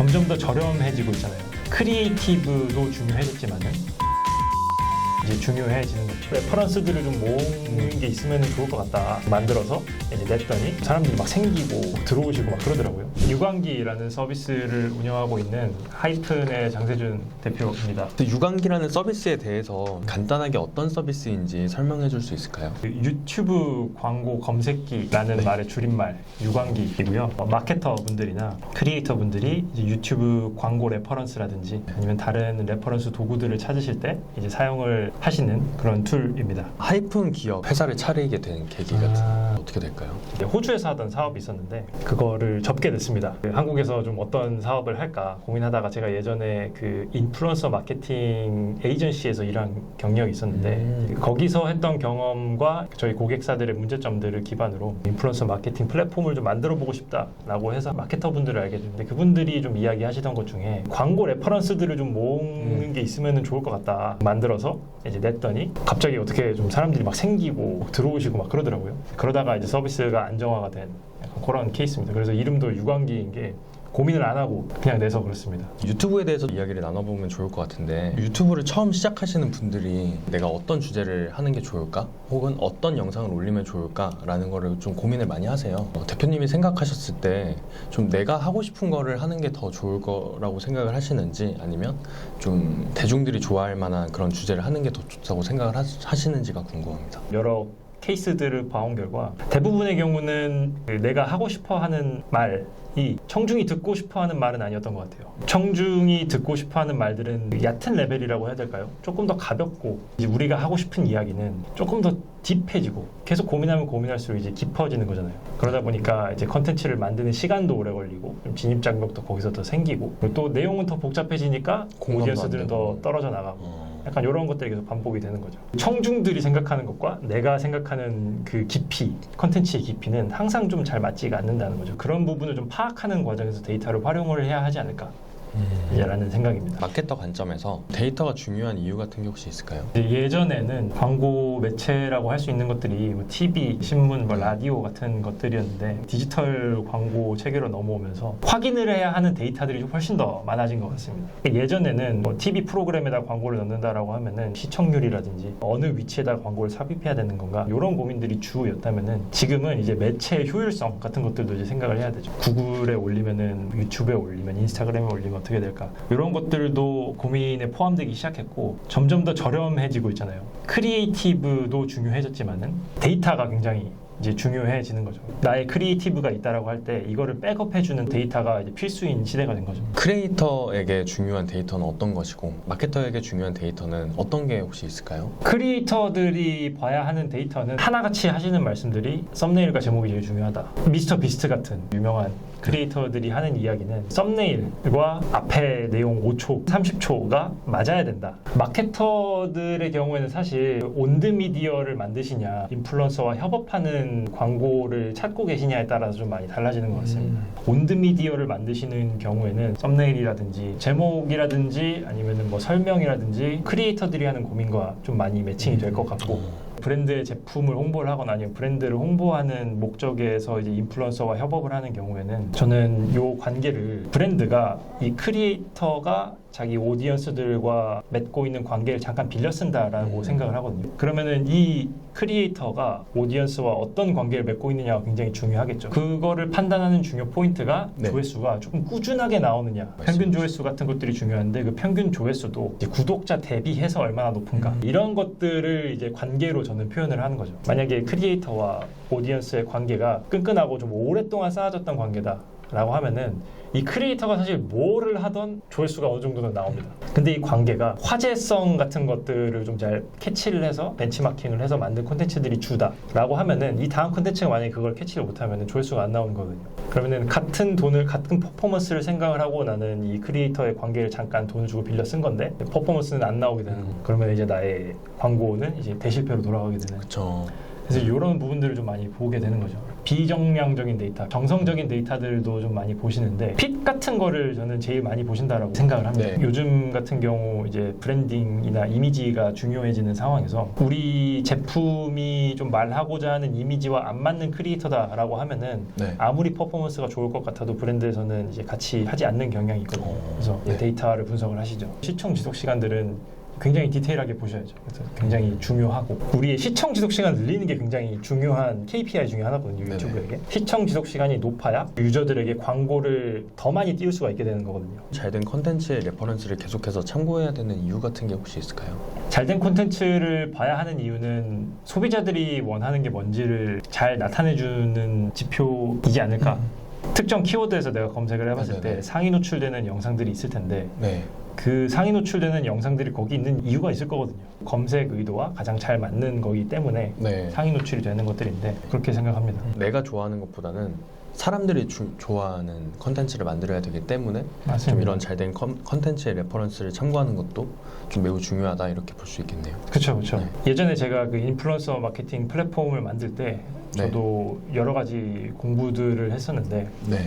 점점 더 저렴해지고 있잖아요. 크리에이티브도 중요해졌지만은 이제 중요해지는 거죠. 레퍼런스들을 좀 모으는 게 있으면 좋을 것 같다. 만들어서 이제 냈더니 사람들이 막 생기고 들어오시고 막 그러더라고요. 유광기라는 서비스를 운영하고 있는 하이픈의 장세준 대표입니다. 그 유광기라는 서비스에 대해서 간단하게 어떤 서비스인지 설명해 줄 수 있을까요? 그 유튜브 광고 검색기라는 네. 말의 줄임말 유광기이고요. 어, 마케터 분들이나 크리에이터 분들이 유튜브 광고 레퍼런스라든지 아니면 다른 레퍼런스 도구들을 찾으실 때 이제 사용을 하시는 그런 툴입니다. 하이픈 기업 회사를 차리게 된 계기가 아. 어떻게 될까요? 호주에서 하던 사업이 있었는데 그거를 접게 됐습니다. 그 한국에서 좀 어떤 사업을 할까 고민하다가 제가 예전에 그 인플루언서 마케팅 에이전시에서 일한 경력이 있었는데 음. 거기서 했던 경험과 저희 고객사들의 문제점들을 기반으로 인플루언서 마케팅 플랫폼을 좀 만들어 보고 싶다라고 해서 마케터 분들을 알게 됐는데 그분들이 좀 이야기하시던 것 중에 광고 레퍼런스들을 좀 모으는 음. 게 있으면 좋을 것 같다 만들어서 이제 냈더니 갑자기 어떻게 좀 사람들이 막 생기고 들어오시고 막 그러더라고요. 그러다가 이제 서비스가 안정화가 된 그런 케이스입니다. 그래서 이름도 유광기인 게 고민을 안 하고 그냥 내서 그렇습니다. 유튜브에 대해서 이야기를 나눠보면 좋을 것 같은데 유튜브를 처음 시작하시는 분들이 내가 어떤 주제를 하는 게 좋을까? 혹은 어떤 영상을 올리면 좋을까라는 거를 좀 고민을 많이 하세요. 어, 대표님이 생각하셨을 때 좀 내가 하고 싶은 거를 하는 게 더 좋을 거라고 생각을 하시는지 아니면 좀 대중들이 좋아할 만한 그런 주제를 하는 게 더 좋다고 생각을 하, 하시는지가 궁금합니다. 여러 케이스들을 봐온 결과 대부분의 경우는 그 내가 하고 싶어 하는 말 이 청중이 듣고 싶어 하는 말은 아니었던 것 같아요. 청중이 듣고 싶어 하는 말들은 얕은 레벨이라고 해야 될까요? 조금 더 가볍고 우리가 하고 싶은 이야기는 조금 더 딥해지고 계속 고민하면 고민할수록 이제 깊어지는 거잖아요. 그러다 보니까 이제 컨텐츠를 만드는 시간도 오래 걸리고 좀 진입 장벽도 거기서 더 생기고 또 내용은 더 복잡해지니까 오디언스들은 안 더. 떨어져 나가고 어, 약간 이런 것들이 계속 반복이 되는 거죠. 청중들이 생각하는 것과 내가 생각하는 그 깊이, 컨텐츠의 깊이는 항상 좀 잘 맞지가 않는다는 거죠. 그런 부분을 좀 파악하는 과정에서 데이터를 활용을 해야 하지 않을까. 라는 생각입니다. 마케터 관점에서 데이터가 중요한 이유 같은 게 혹시 있을까요? 이제 예전에는 광고 매체라고 할 수 있는 것들이 뭐 TV, 신문, 뭐 라디오 같은 것들이었는데 디지털 광고 체계로 넘어오면서 확인을 해야 하는 데이터들이 훨씬 더 많아진 것 같습니다. 예전에는 뭐 TV 프로그램에다 광고를 넣는다라고 하면은 시청률이라든지 어느 위치에다 광고를 삽입해야 되는 건가 이런 고민들이 주였다면은 지금은 이제 매체의 효율성 같은 것들도 이제 생각을 해야 되죠. 구글에 올리면은 유튜브에 올리면 인스타그램에 올리면 어떻게 될까 이런 것들도 고민에 포함되기 시작했고 점점 더 저렴해지고 있잖아요. 크리에이티브도 중요해졌지만은 데이터가 굉장히 이제 중요해지는 거죠. 나의 크리에이티브가 있다라고 할 때 이거를 백업해주는 데이터가 이제 필수인 시대가 된 거죠. 크리에이터에게 중요한 데이터는 어떤 것이고 마케터에게 중요한 데이터는 어떤 게 혹시 있을까요? 크리에이터들이 봐야 하는 데이터는 하나같이 하시는 말씀들이 썸네일과 제목이 제일 중요하다. 미스터 비스트 같은 유명한 크리에이터들이 하는 이야기는 썸네일과 앞에 내용 5초, 30초가 맞아야 된다. 마케터들의 경우에는 사실 온드미디어를 만드시냐, 인플루언서와 협업하는 광고를 찾고 계시냐에 따라서 좀 많이 달라지는 것 같습니다. 온드미디어를 만드시는 경우에는 썸네일이라든지 제목이라든지 아니면 뭐 설명이라든지 크리에이터들이 하는 고민과 좀 많이 매칭이 될 것 같고 브랜드의 제품을 홍보를 하거나 아니면 브랜드를 홍보하는 목적에서 이제 인플루언서와 협업을 하는 경우에는 저는 요 관계를 브랜드가 이 크리에이터가 자기 오디언스들과 맺고 있는 관계를 잠깐 빌려 쓴다라고 음. 생각을 하거든요. 그러면은 이 크리에이터가 오디언스와 어떤 관계를 맺고 있느냐가 굉장히 중요하겠죠. 그거를 판단하는 중요 포인트가 네. 조회수가 조금 꾸준하게 나오느냐. 평균 조회수 같은 것들이 중요한데 그 평균 조회수도 구독자 대비해서 얼마나 높은가. 음. 이런 것들을 이제 관계로 저는 표현을 하는 거죠. 만약에 크리에이터와 오디언스의 관계가 끈끈하고 좀 오랫동안 쌓아졌던 관계다. 라고 하면은 이 크리에이터가 사실 뭐를 하던 조회수가 어느 정도는 나옵니다. 근데 이 관계가 화제성 같은 것들을 좀 잘 캐치를 해서 벤치마킹을 해서 만든 콘텐츠들이 주다라고 하면은 이 다음 콘텐츠가 만약에 그걸 캐치를 못하면은 조회수가 안 나오는 거거든요. 그러면은 같은 돈을 같은 퍼포먼스를 생각을 하고 나는 이 크리에이터의 관계를 잠깐 돈을 주고 빌려 쓴 건데 퍼포먼스는 안 나오게 되는 거. 그러면 이제 나의 광고는 이제 대실패로 돌아가게 되는. 그렇죠. 그래서 이런 부분들을 좀 많이 보게 되는 거죠. 비정량적인 데이터, 정성적인 데이터들도 좀 많이 보시는데 핏 같은 거를 저는 제일 많이 보신다라고 생각을 합니다. 네. 요즘 같은 경우 이제 브랜딩이나 이미지가 중요해지는 상황에서 우리 제품이 좀 말하고자 하는 이미지와 안 맞는 크리에이터다라고 하면은 네. 아무리 퍼포먼스가 좋을 것 같아도 브랜드에서는 이제 같이 하지 않는 경향이 있거든요. 어, 그래서 네. 데이터를 분석을 하시죠. 시청 지속 시간들은 굉장히 디테일하게 보셔야죠. 그래서 굉장히 중요하고 우리의 시청 지속 시간 늘리는 게 굉장히 중요한 KPI 중에 하나거든요. 네네. 유튜브에게 시청 지속 시간이 높아야 유저들에게 광고를 더 많이 띄울 수가 있게 되는 거거든요. 잘된 컨텐츠의 레퍼런스를 계속해서 참고해야 되는 이유 같은 게 혹시 있을까요? 잘된 콘텐츠를 봐야 하는 이유는 소비자들이 원하는 게 뭔지를 잘 나타내주는 지표이지 않을까. 특정 키워드에서 내가 검색을 해봤을 네네네. 때 상위 노출되는 영상들이 있을 텐데 네. 그 상위 노출되는 영상들이 거기 있는 이유가 있을 거거든요. 검색 의도와 가장 잘 맞는 거기 때문에 네. 상위 노출이 되는 것들인데 그렇게 생각합니다. 내가 좋아하는 것보다는 사람들이 주- 좋아하는 컨텐츠를 만들어야 되기 때문에 맞습니다. 좀 이런 잘된 컨- 컨텐츠의 레퍼런스를 참고하는 것도 좀 매우 중요하다 이렇게 볼 수 있겠네요. 그렇죠, 그렇죠. 네. 예전에 제가 그 인플루언서 마케팅 플랫폼을 만들 때 네. 저도 여러 가지 공부들을 했었는데 네.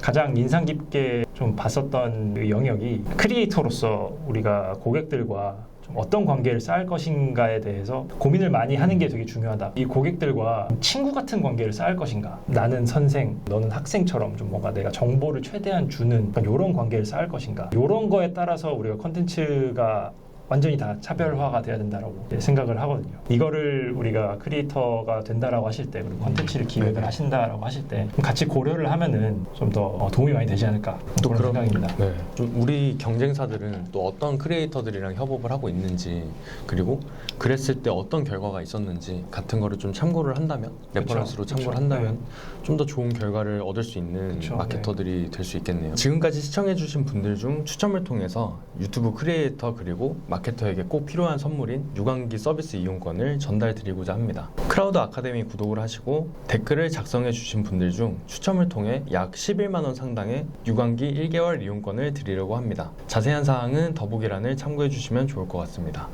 가장 인상 깊게 좀 봤었던 그 영역이 크리에이터로서 우리가 고객들과 좀 어떤 관계를 쌓을 것인가에 대해서 고민을 많이 하는 게 되게 중요하다. 이 고객들과 친구 같은 관계를 쌓을 것인가. 나는 선생, 너는 학생처럼 좀 뭔가 내가 정보를 최대한 주는 이런 관계를 쌓을 것인가. 이런 거에 따라서 우리가 컨텐츠가 완전히 다 차별화가 돼야 된다라고 생각을 하거든요. 이거를 우리가 크리에이터가 된다라고 하실 때 그리고 컨텐츠를 기획을 네. 하신다라고 하실 때 같이 고려를 하면은 좀 더 도움이 많이 되지 않을까 또 그런 그런- 생각입니다. 네. 좀 우리 경쟁사들은 또 어떤 크리에이터들이랑 협업을 하고 있는지 그리고 그랬을 때 어떤 결과가 있었는지 같은 거를 좀 참고를 한다면 레퍼런스로 그쵸. 참고를 한다면 좀더 좋은 결과를 얻을 수 있는 그쵸. 마케터들이 될수 있겠네요. 지금까지 시청해주신 분들 중 추첨을 통해서 유튜브 크리에이터 그리고 마케 터에게 꼭 필요한 선물인 유광기 서비스 이용권을 전달드리고자 합니다. 크라우드 아카데미 구독을 하시고 댓글을 작성해 주신 분들 중 추첨을 통해 약 11만 원 상당의 유광기 1개월 이용권을 드리려고 합니다. 자세한 사항은 더보기란을 참고해 주시면 좋을 것 같습니다.